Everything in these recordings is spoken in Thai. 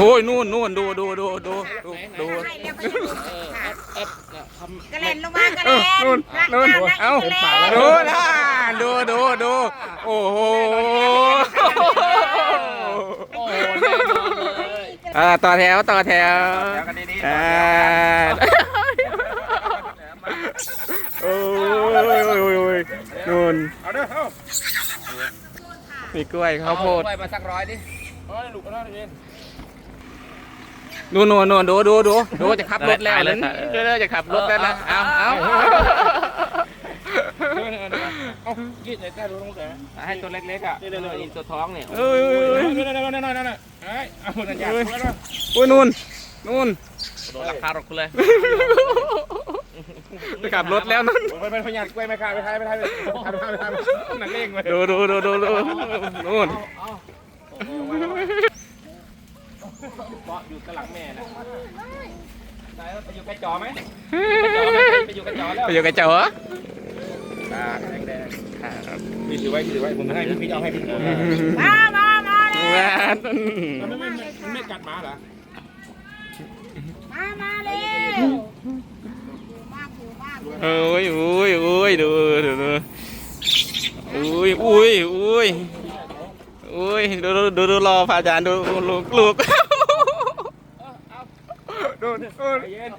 โหนู่นนู่นดูดูดูดูดูดูให้แล้วก็อยู่เออค่ะเอ๊ะเนี่ยทำกระเล่นลงมากระเอเล่อนนู่นนู่นงเอ้าดูนะดูดูดูโอ้โหโอ้โหแน่นอนเลยอ่าต่อแถวต่อแถวแล้วกันดีๆอ่าโอ้ยโอ้ยโอ้ยโอ้ยนู่นเอาเด้อเอามีกล้วยข้าวโพดเอไปมาสักร้อยดิเอาให้ลูกเอาให้เรีย นนู่นนู่นนู่นดูดูดูดูจะขับรถแล้วนั่นเดี๋ยวๆจะขับรถแล้วนะเอาเอาเดี๋ยวเดี๋ยวเดี๋ยวเอายืดใส่ใต้รถลงแต่ให้ตัวเล็กๆอะเดี๋ยวๆตัวท้องเนี่ยเอ้ยเอ้ยเอ้ยเดี๋ยวเดี๋ยวเดี๋ยวเดี๋ยวเดี๋ยวเฮ้ยเอาหนังยางเอาแล้วโอ้ยนู่นนู่นโดนราคารถกูเลยจะขับรถแล้วนั่นไปไปพยานกล้วยไม่ขาดไปทายไปทายไปทายไปทายไปทายหนังเล่งไปดูดูดูดูดูนู่น เกาะอยู่กระหลังแม่นะไหนไปอยู่กระจอไหมไปอยู่กระจอแล้วไปอยู่กับเจ้าเหรอตาแดงแดงพี่ถือไว้พี่ถือไว้ผมให้พี่เอาให้พี่มามามาเลยแม่มันไม่มันไม่กัดหมาเหรอมามาเร็วมากอยู่มากอยู่โอ้ยโอ้ยโอ้ยดูดูดูอุ้ยอุ้ยอุ้ยอุ้ยดูดูดูดูรอพระอาจารย์ดูลูกลูกดูดู เย็น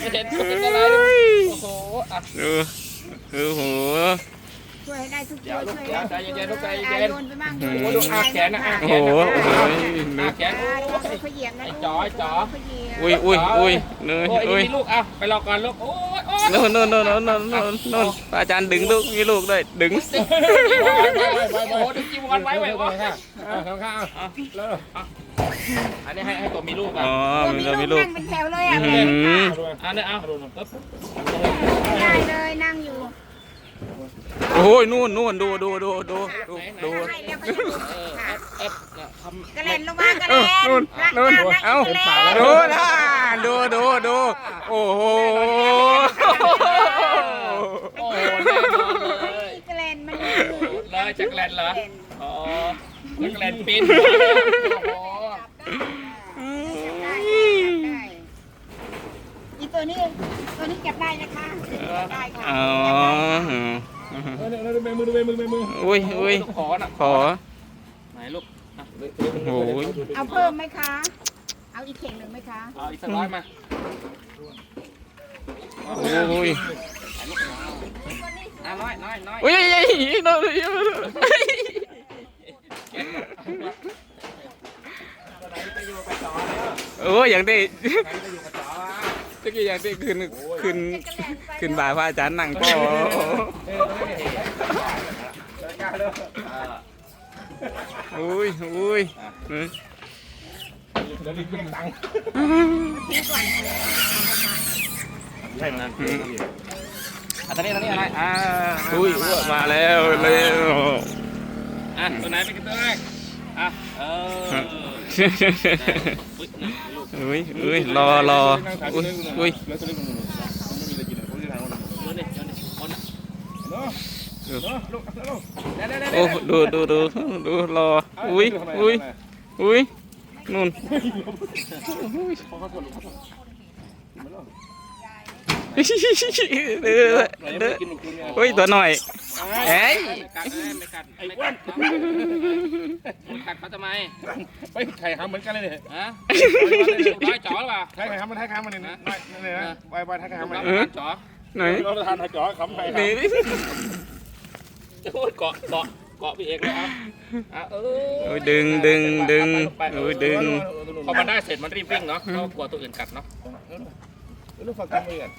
เห็นเป็นอะไรโอ้โหอะดูดูโหช่วยให้ได้ทุกเดี๋ยวลูกช่วยเดี๋ยวใจเย็นๆลูกใจตาเย็นโยนไปมั่งโอ้โหดูอาแขนนะอาโอ้โหโอ้โหอาแขนโดนเขาเหยียบนะไอ้จ๋อไอ้จ๋อยอุ้ยอุ้ยอุ้ยเนยโอ้ยอุ้ยนี่ลูกอะไปรอก่อนลูกโอ้ยโอ้ยนู่นโน่นโน่นนู่นนู่นนู่นนู่นอาจารย์ดึงลูกมีลูกด้วยดึงโอ้โหดึงจีวรไว้ไว้โอ้ยข้างข้างข้างแล้ว อันนี้ให้ให้ตัวมีลูกอะอ๋อตัวมีมีลูกมีลูลูกกนั่งเป็นแถวเลยอะอืมอันนี้เอาปึ๊บได้เลยนั่งอยู่ โอ้ยนู่นนู่นดูดูดูดูดูดูให้แล้วก็อยู่เออค่ะเอ๊ะเนี่ยทำกระเล่นลงมากระเอเล่อนนู่นนู่นเอ้ากระดูเล่นนะดูดูดูโอ้โหโอ้โหแน่นอนเลยกระเล่นมันเลยจากแลนเหรออ๋อจากแลนปินโอ้โหได้ อีตัวนี้ตัวนี้จับได้นะคะได้ค่ะอ๋อเออเดี๋ยวมือดูมือมือมืออุ้ยอุ้ยขอน่ะขอไหนลูกโอ้ยเอาเพิ่มไหมคะ เอาอีกเข่งหนึ่งไหมคะเอาอีกสักร้อยมาโอ้ยอะน้อยน้อยน้อยอุ้ยอุ้ยนู่น โอ้ยอย่างที่ตะกี้อย่างที่ขึ้นขึ้นขึ้นบ่าพระอาจารย์นั่งก็อุ้ยอุ้ยเดี๋ยวรีบขึ้นตังค์ใช่มันนั่นอะตอนนี้ตอนนี้อะไรอ่าอุ้ยมาแล้วเร็วอะตัวไหนเป็นตัวแรก อะ เอออุ๊ยนี่ลูกอุ้ยอุ้ยรอรออุ้ยอุ้ยแล้วตัวเล็กมันไม่มีอะไรกินเลยผมจะทานวันเดี๋ยวนี่เดี๋ยวนี่คนอะเนาะเนาะลูกลูกเดี๋ยวเดี๋ยวเดี๋ยวโอ้ดูดูดูดูรออุ้ยอุ้ยอุ้ยนู่นเด้อเด้ออุ้ยตัวหน่อย เอ้ยไม่กัดไม่กัดไม่กัดไม่กัดเขาทำไมไปไข่หำเหมือนกันเลยเนี่ยฮะร้อยจ๋อหรือเปล่าไข่หำมันไข่หำมันเนี่ยนะนี่นะไปไปไข่หำมันรับการจ๋อไหนเราทานไข่จ๋อขำไข่หำนี่โอ้ยเกาะเกาะเกาะพี่เอกเลยครับอะเอโอ้อยดึงดึงดึงโอ้ยดึงพอมันได้เสร็จมันรีบวิ่งเนาะก็กลัวตัวอื่นกัดเนาะลูกฝักกันเอง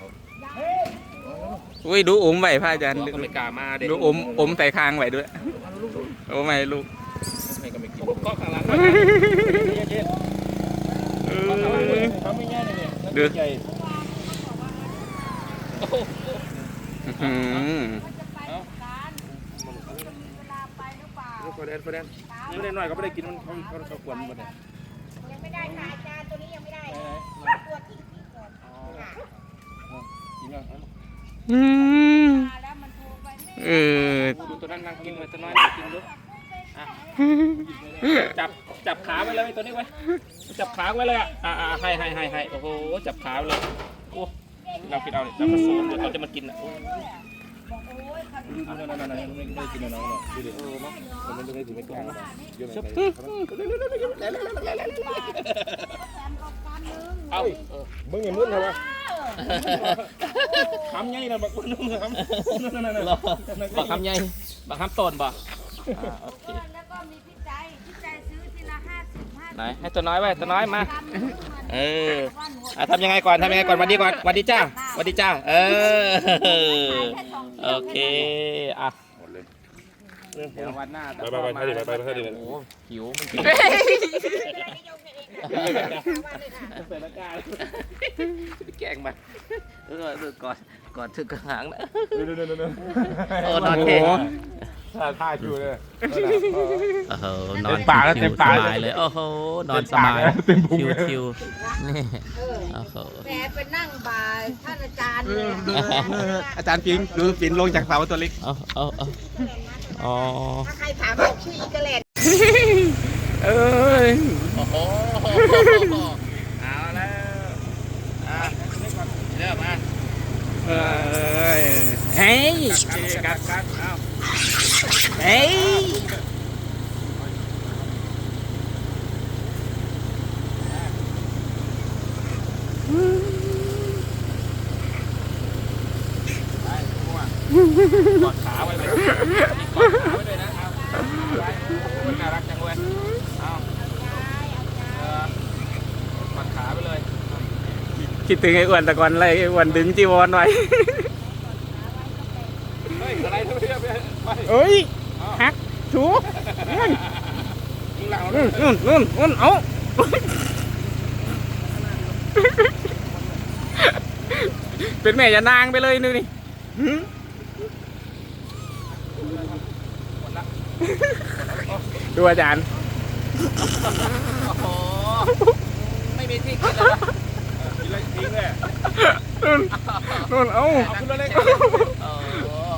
อุ้ยดูอมไหวพระอาจารย์ก็ไม่กล้ามาเด็กดูอมอมใส่คางไหวด้วยโอ้ไม่ลูกก็ไม่กินก็ข้างหลังเอ้ยทำไม่ง่ายเลยเนี่ยดูใหญ่โอ้โหอืมลูกฟอแดนฟอแดนนี่ไม่ได้น้อยก็ไม่ได้กินมันเขาเขาเขาขวนหมดเลยยังไม่ได้ค่ะอาจารย์ตัวนี้ยังไม่ได้ตัวที่ที่ก่อนค่ะกินยังอืมมาแล้ว มันโทรไปไม่เออดูตัวนั้นนั่งกินเลยตัวน้อยนั่งกินดูจับจับขาไว้เลยตัวนี้ไว้จับขาไว้เลยอะอ่าอ่าให้ให้ให้ให้โอ้โหจับขาไว้เลยโอ้เราคิดเอาเนี่ยเราผสมเดี๋ยวเขาจะมากินอะ เนี่ยดูดิเออเนาะมันไม่ได้ถึงไม่กล้านะเยอะไปเอามึงอย่ามึนเหรอวะคำใหญ่นะบักคนนึงครับนั่นนั่นนั่นบักคำใหญ่บักคำต้นบ่อ่าโอเคแล้วก็มีพี่ใจพี่ใจซื้อทีละห้าสิบห้าไหนให้ตัวน้อยไว้ตัวน้อยมากรัมเอออะทำยังไงก่อนทำยังไงก่อนวันดีก่อนวันดีจ้าวันดีจ้า เออ โอเค อะหมด เดี๋ยววันหน้าไปไปไปไปดิไปไปไปดิ โอ้โหหิวมันหิวเปิดอาไาศแกล้งมันเออกอดกอดถึกกระหางนะดูดูดูดูโอ้นอนเก่งท่าอยู่เลยโอ้โหนอนปากเต็มปากเลยโอ้โหนอนสบายเต็มพุงชิวๆนี่โอ้โหแหมไปนั่งบ่ายท่านอาจารย์อาจารย์ปิงดูปิงลงจากเสาตัวเล็กเอาเอาเอา อ๋อ ถ้าใครถามบอกชื่ออีกระเลนเอ้ยโอ้โหเอาแล้วอะเริ่มอะเอ้ยเฮ้ยกัดกัดเอาเฮ้ย กอดขาไว้เลยกอดขาไว้เลยนะครับไว้โอ้ยน่ารักจังเว้ยเอาเออกอดขาไปเลย คิดถึงไอ้อ้วนแต่ก่อนเลยไอ้อ้วนดึงจีวรไว้ เฮ้ยอะไรทุกเรื่องไปไปเอ้ยหักถูนู่นมึงหลังนู่นนู่นนู่นนู่นเอาเป็นแม่ยานางไปเลยนู่นนี่หืมดูอาจารย์ โอ้โหไม่มีที่กินแล้วนะกินอะไร ทิ้งเลยนู่นนู่นเอาเอาขึ้นรถเลยโอ้โห